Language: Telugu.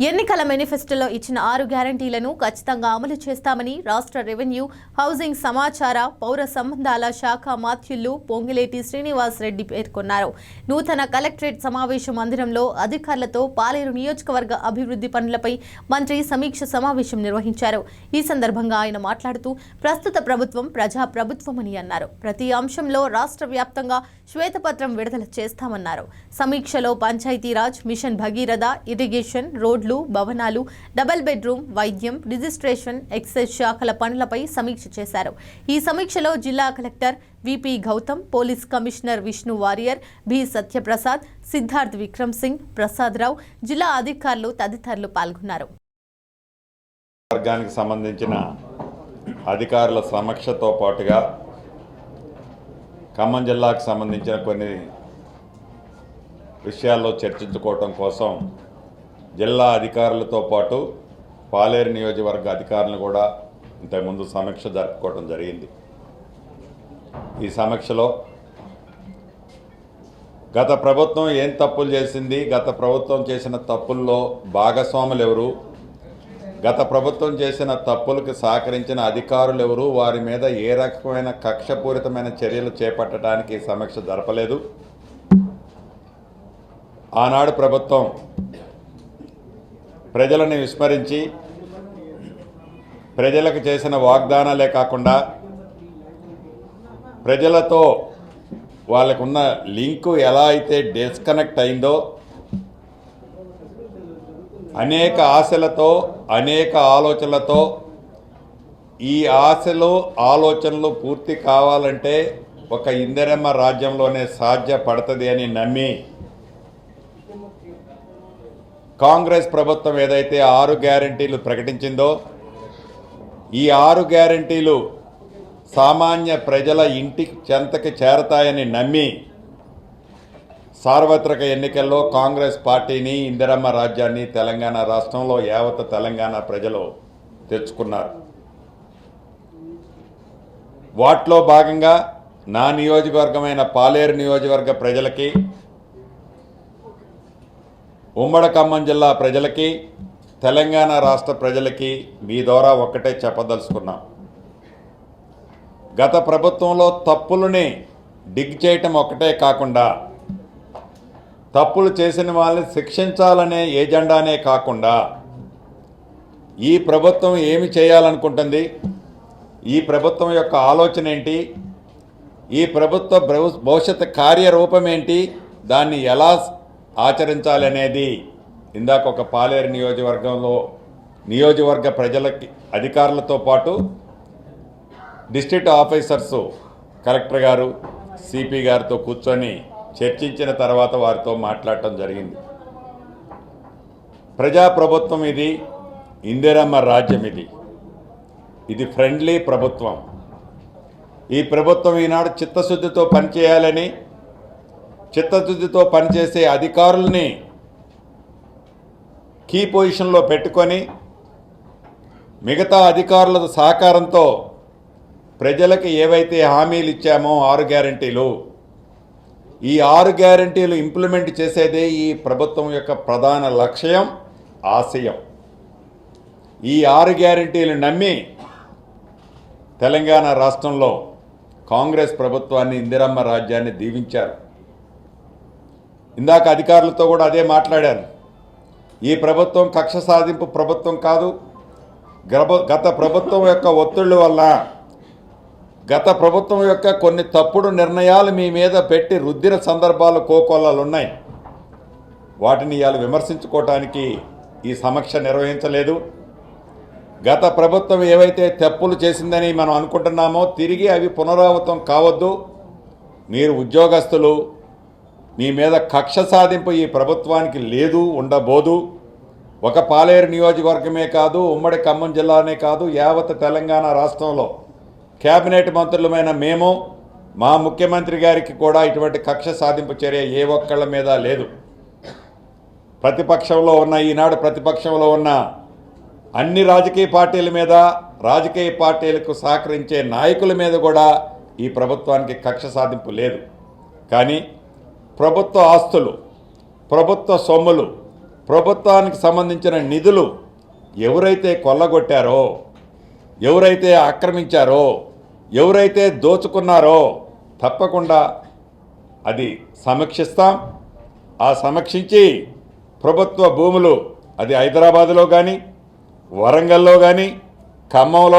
ఎన్నికల మేనిఫెస్టోలో ఇచ్చిన ఆరు గ్యారంటీలను ఖచ్చితంగా అమలు చేస్తామని రాష్ట్ర రెవెన్యూ హౌసింగ్ సమాచార పౌర సంబంధాల శాఖ మాత్యులు పొంగిలేటి శ్రీనివాస్ రెడ్డి పేర్కొన్నారు. నూతన కలెక్టరేట్ సమావేశ మందిరంలో అధికారులతో పాలేరు నియోజకవర్గ అభివృద్ధి పనులపై మంత్రి సమీక్ష సమావేశం నిర్వహించారు. ఈ సందర్భంగా ఆయన మాట్లాడుతూ ప్రస్తుత ప్రభుత్వం ప్రజా ప్రభుత్వమని అన్నారు. ప్రతి అంశంలో రాష్ట్ర వ్యాప్తంగా శ్వేతపత్రం విడుదల చేస్తామన్నారు. సమీక్షలో Panchayatiraj mission Bhagiratha irrigation road రోడ్లు భవనాలు డబుల్ బెడ్రూమ్ వైద్యం రిజిస్ట్రేషన్ ఎక్సైజ్ శాఖల పనులపై సమీక్ష చేశారు. ఈ సమీక్షలో జిల్లా collector V P Gautham police commissioner Vishnu Warrier B Satyaprasad Siddharth Vikram Singh Prasad Rao జిల్లా అధికారులు తదితరులు పాల్గొన్నారు. వర్గానికి సంబంధించిన అధికారుల సమీక్షతో పాటుగా ఖమ్మం జిల్లాకు సంబంధించిన కొన్ని విషయాల్లో చర్చించుకోవటం కోసం జిల్లా అధికారులతో పాటు పాలేరు నియోజకవర్గ అధికారులను కూడా ఇంతకుముందు సమీక్ష జరుపుకోవడం జరిగింది. ఈ సమీక్షలో గత ప్రభుత్వం ఏం తప్పులు చేసింది? గత ప్రభుత్వం చేసిన తప్పుల్లో భాగస్వాములు ఎవరు గత ప్రభుత్వం చేసిన తప్పులకు సహకరించిన అధికారులు ఎవరు వారి మీద ఏ రకమైన కక్షపూరితమైన చర్యలు చేపట్టడానికి సమీక్ష జరపలేదు. ఆనాడు ప్రభుత్వం ప్రజలను విస్మరించి ప్రజలకు చేసిన వాగ్దానాలే కాకుండా ప్రజలతో వాళ్ళకున్న లింకు ఎలా అయితే డిస్కనెక్ట్ అయిందో అనేక ఆశలతో అనేక ఆలోచనలతో ఈ ఆశలు ఆలోచనలు పూర్తి కావాలంటే ఒక ఇందిరమ్మ రాజ్యంలోనే సాధ్యపడుతుంది అని నమ్మి కాంగ్రెస్ ప్రభుత్వం ఏదైతే ఆరు గ్యారంటీలు ప్రకటించిందో ఈ ఆరు గ్యారంటీలు సామాన్య ప్రజల ఇంటి చెంతకి చేరతాయని నమ్మి సార్వత్రిక ఎన్నికల్లో కాంగ్రెస్ పార్టీని ఇందిరమ్మ రాజ్యాన్ని తెలంగాణ రాష్ట్రంలో యావత్ తెలంగాణ ప్రజలు తెచ్చుకున్నారు. వాటిలో భాగంగా నా నియోజకవర్గమైన పాలేరు నియోజకవర్గ ప్రజలకి ఉమ్మడి ఖమ్మం జిల్లా ప్రజలకి తెలంగాణ రాష్ట్ర ప్రజలకి మీ ద్వారా ఒక్కటే చెప్పదలుచుకున్నాం. గత ప్రభుత్వంలో తప్పులని డిగ్ చేయటం ఒకటే కాకుండా తప్పులు చేసిన వాళ్ళని శిక్షించాలనే ఏజెండానే కాకుండా ఈ ప్రభుత్వం ఏమి చేయాలనుకుంటుంది? ఈ ప్రభుత్వం యొక్క ఆలోచన ఏంటి? ఈ ప్రభుత్వ భవిష్యత్ కార్యరూపం ఏంటి? దాన్ని ఎలా ఆచరించాలనేది ఇందాక ఒక పాలేరు నియోజకవర్గంలో నియోజకవర్గ ప్రజలకి అధికారులతో పాటు డిస్ట్రిక్ట్ ఆఫీసర్స్ కలెక్టర్ గారు సిపి గారితో కూర్చొని చర్చించిన తర్వాత వారితో మాట్లాడటం జరిగింది. ప్రజాప్రభుత్వం ఇది ఇందిరమ్మ రాజ్యం ఇది. ఇది ఫ్రెండ్లీ ప్రభుత్వం. ఈ ప్రభుత్వం ఈనాడు చిత్తశుద్ధితో పనిచేయాలని చిత్తశుద్ధితో పనిచేసే అధికారుల్ని కీ పొజిషన్లో పెట్టుకొని మిగతా అధికారుల సహకారంతో ప్రజలకు ఏవైతే హామీలు ఇచ్చామో ఆరు గ్యారంటీలు ఈ ఆరు గ్యారంటీలు ఇంప్లిమెంట్ చేసేదే ఈ ప్రభుత్వం యొక్క ప్రధాన లక్ష్యం ఆశయం. ఈ ఆరు గ్యారంటీలు నమ్మి తెలంగాణ రాష్ట్రంలో కాంగ్రెస్ ప్రభుత్వాన్ని ఇందిరమ్మ రాజ్యాన్ని దీవించారు. ఇందాక అధికారులతో కూడా అదే మాట్లాడాను ఈ ప్రభుత్వం కక్ష సాధింపు ప్రభుత్వం కాదు. గ్రబ- గత ప్రభుత్వం యొక్క ఒత్తిళ్ళ వల్ల గత ప్రభుత్వం యొక్క కొన్ని తప్పుడు నిర్ణయాలు మీ మీద పెట్టి రుద్దిన సందర్భాలు కోకొల్లలు ఉన్నాయి. వాటిని ఇవాళ విమర్శించుకోవటానికి ఈ సమీక్ష నిర్వహించలేదు. గత ప్రభుత్వం ఏవైతే తప్పులు చేసిందని మనం అనుకుంటున్నామో తిరిగి అవి పునరావృతం కావద్దు. మీరు ఉద్యోగస్తులు నీ మీద కక్ష సాధింపు ఈ ప్రభుత్వానికి లేదు ఉండబోదు. ఒక పాలేరు నియోజకవర్గమే కాదు ఉమ్మడి ఖమ్మం జిల్లానే కాదు యావత్ తెలంగాణ రాష్ట్రంలో కేబినెట్ మంత్రులమైన మేము మా ముఖ్యమంత్రి గారికి కూడా ఇటువంటి కక్ష సాధింపు చర్య ఏ ఒక్కళ్ళ మీద లేదు. ప్రతిపక్షంలో ఉన్న ఈనాడు ప్రతిపక్షంలో ఉన్న అన్ని రాజకీయ పార్టీల మీద రాజకీయ పార్టీలకు సహకరించే నాయకుల మీద కూడా ఈ ప్రభుత్వానికి కక్ష సాధింపు లేదు. కానీ ప్రభుత్వ ఆస్తులు ప్రభుత్వ సొమ్ములు ప్రభుత్వానికి సంబంధించిన నిధులు ఎవరైతే కొల్లగొట్టారో ఎవరైతే ఆక్రమించారో ఎవరైతే దోచుకున్నారో తప్పకుండా అది సమీక్షిస్తాం. ఆ సమీక్షించి ప్రభుత్వ భూములు అది హైదరాబాదులో కానీ వరంగల్లో కానీ ఖమ్మంలో